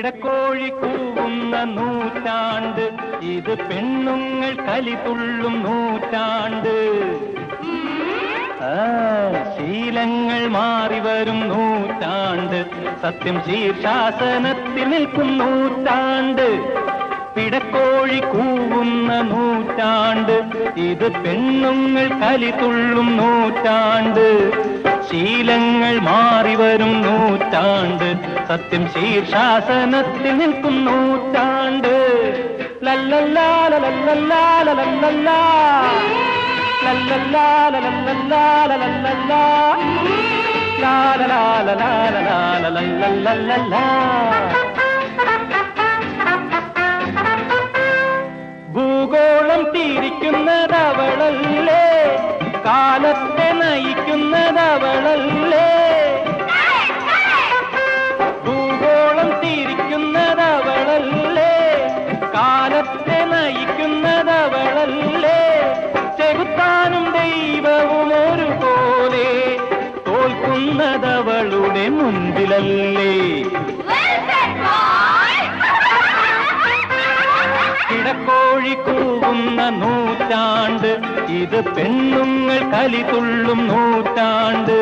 പിടക്കോഴി കൂവുന്ന നൂറ്റാണ്ട് ഇത് പെണ്ണുങ്ങൾ കലി തുള്ളും നൂറ്റാണ്ട്. ശീലങ്ങൾ മാറി വരും നൂറ്റാണ്ട് സത്യം ശീർഷാസനത്തിൽ നിൽക്കും നൂറ്റാണ്ട്. പിടക്കോഴി കൂവുന്ന നൂറ്റാണ്ട് ഇത് പെണ്ണുങ്ങൾ കലി തുള്ളും നൂറ്റാണ്ട്. ശീലങ്ങൾ മാറി വരും നൂറ്റാണ്ട് സത്യം ശീർഷാസനത്തിൽ നിൽക്കും നൂറ്റാണ്ട് ഭൂഗോളം തീരിക്കുന്നതവളല്ലേ ലല്ലല്ലാ നയിക്കുന്നതവളല്ലേ ചെകുത്താനും ദൈവവും ഒരുപോലെ തോൽക്കുന്നതവളുടെ മുമ്പിലല്ലേ? കിടക്കോഴി കൂവുന്ന നൂറ്റാണ്ട് ഇത് പെണ്ണുങ്ങൾ കലിതുള്ളും നൂറ്റാണ്ട്.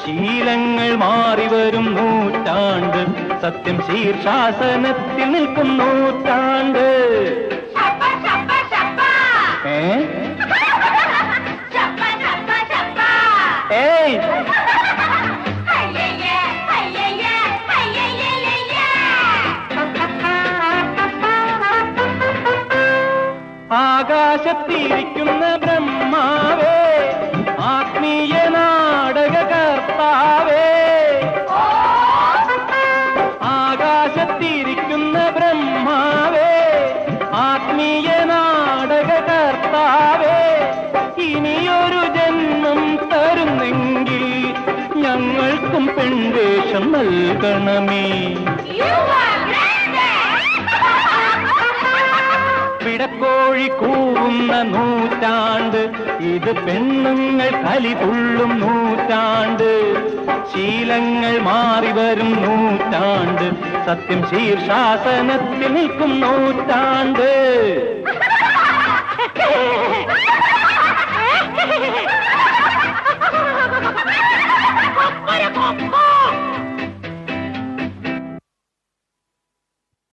ശീലങ്ങൾ മാറി വരും നൂറ്റാണ്ട് സത്യം ശീർഷാസനത്തിൽ നിൽക്കും നൂറ്റാണ്ട്. ആകാശത്തിരിക്കുന്ന ബ്രഹ്മാവേ ആത്മീയ നാടക കർത്താവേ. ആകാശത്തിരിക്കുന്ന ബ്രഹ്മാവേ ആത്മീയ നാടക കർത്താവേ. ഇനിയൊരു ജന്മം തരുന്നെങ്കിൽ ഞങ്ങൾക്കും പെൺവേഷം നൽകണമേ. പിടക്കോഴി കൂവുന്ന നൂറ്റാണ്ട്. ഇത് പെണ്ണുങ്ങൾ കലി തുള്ളും നൂറ്റാണ്ട്. ശീലങ്ങൾ മാറി വരും നൂറ്റാണ്ട്. സത്യം ശീർഷാസനത്തിൽ നിൽക്കും നൂറ്റാണ്ട്.